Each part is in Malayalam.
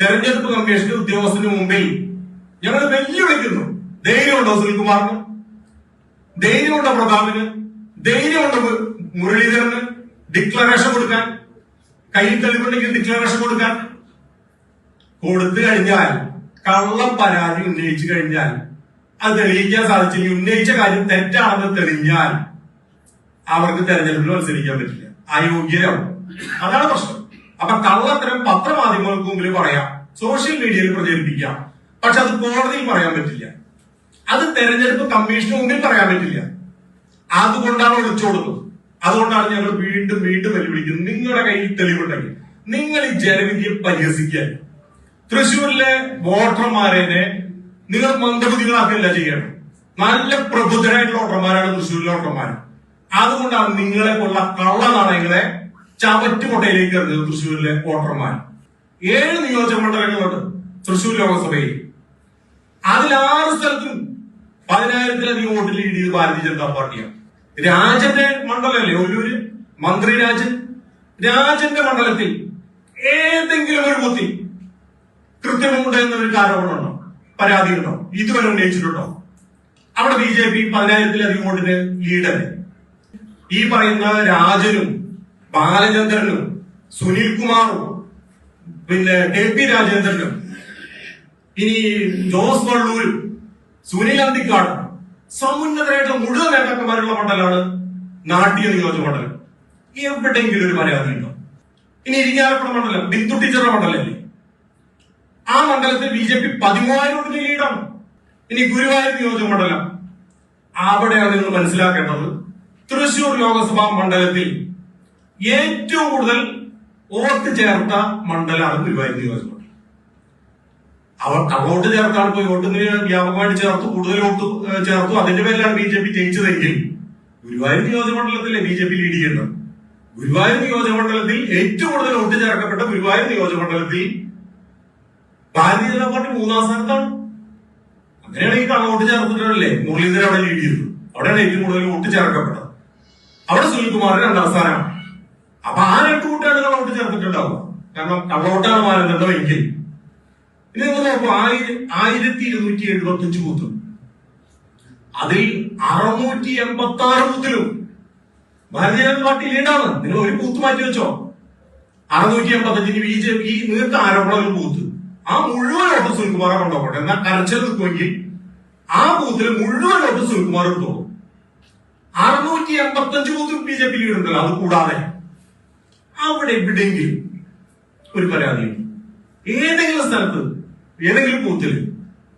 തെരഞ്ഞെടുപ്പ് കമ്മീഷൻ ഉദ്യോഗസ്ഥന് മുമ്പിൽ ഞങ്ങൾ വെല്ലുവിളിക്കുന്നു. ധൈര്യമുണ്ടോ സുനിൽകുമാറിന്? ധൈര്യമുണ്ടോ പ്രതാപിന്? ധൈര്യമുണ്ടോ മുരളീധരന് ഡിക്ലറേഷൻ കൊടുക്കാൻ? കയ്യിൽ തെളിവുണ്ടെങ്കിൽ ഡിക്ലറേഷൻ കൊടുക്കാൻ? കൊടുത്തു കഴിഞ്ഞാൽ കള്ളം പരാതി ഉന്നയിച്ചു കഴിഞ്ഞാൽ അത് തെളിയിക്കാൻ സാധിച്ചില്ല ഉന്നയിച്ച കാര്യം തെറ്റാണെന്ന് തെളിഞ്ഞാൽ അവർക്ക് തെരഞ്ഞെടുപ്പിൽ മത്സരിക്കാൻ പറ്റില്ല. അയോഗ്യരാവും. അതാണ് പ്രശ്നം. അപ്പൊ കള്ളത്തരം പത്രമാധ്യമങ്ങൾക്ക് മുമ്പിൽ പറയാം സോഷ്യൽ മീഡിയയിൽ പ്രചരിപ്പിക്കാം. പക്ഷെ അത് കോടതിയിൽ പറയാൻ പറ്റില്ല. അത് തെരഞ്ഞെടുപ്പ് കമ്മീഷന് മുമ്പിൽ പറയാൻ പറ്റില്ല. അതുകൊണ്ടാണ് ഒളിച്ചോടുന്നത് അതുകൊണ്ടാണ് ഞങ്ങൾ വീണ്ടും വീണ്ടും വെല്ലുവിളിക്കുന്നത്. നിങ്ങളുടെ കയ്യിൽ തെളിവുണ്ടെങ്കിൽ നിങ്ങൾ ഈ ജനവിധിയെ പരിഹസിക്കാൻ തൃശ്ശൂരിലെ വോട്ടർമാരെ നിങ്ങൾ മന്ദബുദ്ധികളാക്കുകയല്ല ചെയ്യണം നല്ല പ്രബുദ്ധരായിട്ടുള്ള വോട്ടർമാരാണ് തൃശ്ശൂരിലെ വോട്ടർമാർ അതുകൊണ്ടാണ് നിങ്ങളെ പോലുള്ള കള്ള നാണയങ്ങളെ ചവറ്റുകൊട്ടയിലേക്ക് എറിഞ്ഞത് തൃശ്ശൂരിലെ വോട്ടർമാർ ഏഴ് നിയോജക മണ്ഡലങ്ങളുണ്ട്. തൃശൂർ ലോകസഭയിൽ. അതിൽ ആറ് സ്ഥലത്തും പതിനായിരത്തിലധികം വോട്ട് ലീഡ് ഭാരതീയ ജനതാ പാർട്ടിയാണ്. രാജന്റെ മണ്ഡലമല്ലേ? ഒല്ലൂര് മന്ത്രി രാജൻ. രാജന്റെ മണ്ഡലത്തിൽ ഏതെങ്കിലും ഒരു ബുദ്ധി കൃത്യമുണ്ട് എന്നൊരു ആരോപണമുണ്ടോ? പരാതി ഉണ്ടോ ഇതുവരെ ഉന്നയിച്ചിട്ടുണ്ടോ? അവിടെ ബി ജെ പി പതിനായിരത്തിലധികം വോട്ടിന് ലീഡല്ലേ? ഈ പറയുന്ന രാജനും ബാലചന്ദ്രനും സുനിൽ കുമാറും പിന്നെ കെ പി രാജേന്ദ്രനും. ഇനി ജോസ് വള്ളൂരും സുനിൽ അന്തിക്കാടും സമുന്നതരായിട്ടുള്ള മുഴുവൻ നേതാക്കന്മാരുള്ള മണ്ഡലമാണ് നാട്ടിക നിയോജക മണ്ഡലം. എവിടെയെങ്കിലും ഒരു മര്യാദ ഉണ്ടോ? ഇനി ഇരിങ്ങാലക്കുട മണ്ഡലം ബിന്ദു ടീച്ചറുടെ ആ മണ്ഡലത്തിൽ ബി ജെ പി പതിമൂവായിരം ലീഡാണ്. ഇനി ഗുരുവായൂർ നിയോജക മണ്ഡലം. അവിടെയാണ് നിങ്ങൾ മനസ്സിലാക്കേണ്ടത്. തൃശൂർ ലോക്സഭാ മണ്ഡലത്തിൽ ഏറ്റവും കൂടുതൽ വോട്ട് ചേർത്ത മണ്ഡലമാണ് ഗുരുവായൂർ നിയോജക മണ്ഡലം അവർ അങ്ങോട്ട് ചേർത്താണ് പോയി വോട്ടിന് വ്യാപകമായിട്ട് ചേർത്തു കൂടുതൽ വോട്ട് ചേർത്തു. അതിന്റെ പേരിലാണ് ബി ജെ പി ജയിച്ചതെങ്കിൽ ഗുരുവായൂർ നിയോജക മണ്ഡലത്തിലെ ബി ജെ പി ലീഡ് ചെയ്യുന്നത് ഗുരുവായൂർ നിയോജക മണ്ഡലത്തിൽ ഏറ്റവും കൂടുതൽ വോട്ട് ചേർക്കപ്പെട്ട ഗുരുവായൂർ നിയോജക മണ്ഡലത്തിൽ ഭാരതീയ ജനതാ പാർട്ടി മൂന്നാം സ്ഥാനത്താണ്. അങ്ങനെയാണ് ഈ കള്ളവോട്ട് ചേർത്തിട്ടല്ലേ മുരളീധരൻ അവിടെ ലീഡ് ചെയ്തത് അവിടെയാണ് ഏറ്റവും കൂടുതൽ വോട്ട് ചേർക്കപ്പെട്ടത്. അവിടെ സുനിൽകുമാർ രണ്ടാം സ്ഥാനമാണ്. അപ്പൊ ആ എട്ട് കൂട്ടാണ് കള്ളോട്ട് ചേർത്തിട്ടുണ്ടാവും കാരണം കള്ളോട്ടാണ് മാനദണ്ഡം എങ്കിൽ. ഇനി നിങ്ങൾ നോക്കൂ ആയിരം ആയിരത്തി ഇരുന്നൂറ്റി എഴുപത്തി അഞ്ച് ബൂത്തും അതിൽ അറുന്നൂറ്റി എൺപത്തി ആറ് ബൂത്തിലും ഭാരതീയ ജനതാ പാർട്ടി ലീഡാണ് നിങ്ങൾ ഒരു ബൂത്ത് മാറ്റി വെച്ചോ. അറുന്നൂറ്റി എൺപത്തി അഞ്ചിന് ബി ജെ പി നിങ്ങൾക്ക് ആരോപണം ഒരു ബൂത്ത് ആ മുഴുവൻ വോട്ട് സുനിൽകുമാറെ കൊണ്ടുപോകട്ടെ എന്നാൽ കരച്ചിൽ നിൽക്കുമെങ്കിൽ ആ ബൂത്തിൽ മുഴുവൻ വോട്ട് സുനിൽകുമാർ എടുത്തോളൂ. അറുന്നൂറ്റി എൺപത്തി അഞ്ച് ബൂത്തും ബി ജെ പി ലീഡുണ്ടല്ലോ അത് കൂടാതെ. അവിടെ എവിടെയെങ്കിലും ഒരു പരാതിയുണ്ട് ഏതെങ്കിലും സ്ഥലത്ത് ഏതെങ്കിലും ബൂത്തിൽ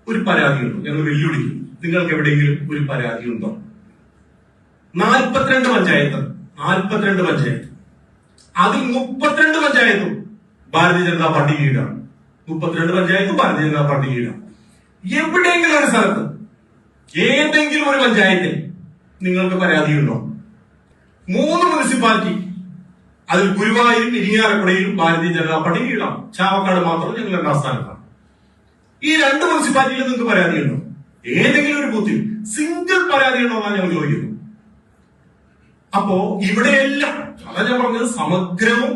ഒരു പരാതിയുണ്ടോ ഞങ്ങൾ വെല്ലുവിളിക്കും നിങ്ങൾക്ക് എവിടെയെങ്കിലും ഒരു പരാതി ഉണ്ടോ? നാൽപ്പത്തിരണ്ട് പഞ്ചായത്ത് നാൽപ്പത്തിരണ്ട് പഞ്ചായത്ത്. അതിൽ മുപ്പത്തിരണ്ട് പഞ്ചായത്തും ഭാരതീയ ജനതാ പാർട്ടി കീഴാണ് മുപ്പത്തിരണ്ട് പഞ്ചായത്തും ഭാരതീയ ജനതാ പാർട്ടി കീഴാണ് എവിടെയെങ്കിലും ഒരു സ്ഥലത്ത് ഏതെങ്കിലും ഒരു പഞ്ചായത്തിൽ നിങ്ങൾക്ക് പരാതിയുണ്ടോ മൂന്ന് മുനിസിപ്പാലിറ്റി അതിൽ ഗുരുവായൂരും ഇരിങ്ങാലക്കുടയിലും ഭാരതീയ ജനതാ പാർട്ടി കീഴാണ് ചാവക്കാട് മാത്രം ഞങ്ങൾ രണ്ടാം സ്ഥാനത്താണ് ഈ രണ്ട് മുനിസിപ്പാലിറ്റിയിൽ നിങ്ങൾക്ക് പരാതിയുണ്ടോ ഏതെങ്കിലും ഒരു ബൂത്തിൽ സിംഗിൾ പരാതിയുണ്ടോ എന്നാണ് ഞങ്ങൾ ചോദിക്കുന്നത്. അപ്പോ ഇവിടെയെല്ലാം അതാ ഞാൻ പറഞ്ഞത് സമഗ്രവും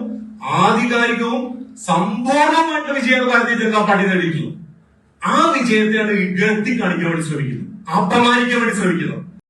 ആധികാരികവും സമ്പൂർണമായിട്ടുള്ള വിജയമാണ് ഭാരതീയ ജനതാ പാർട്ടി നേടിയിരിക്കുന്നത് ആ വിജയത്തെയാണ് ഇകഴ്ത്തി കാണിക്കാൻ വേണ്ടി ശ്രമിക്കുന്നത്. അപമാനിക്കാൻ വേണ്ടി ശ്രമിക്കുന്നത്.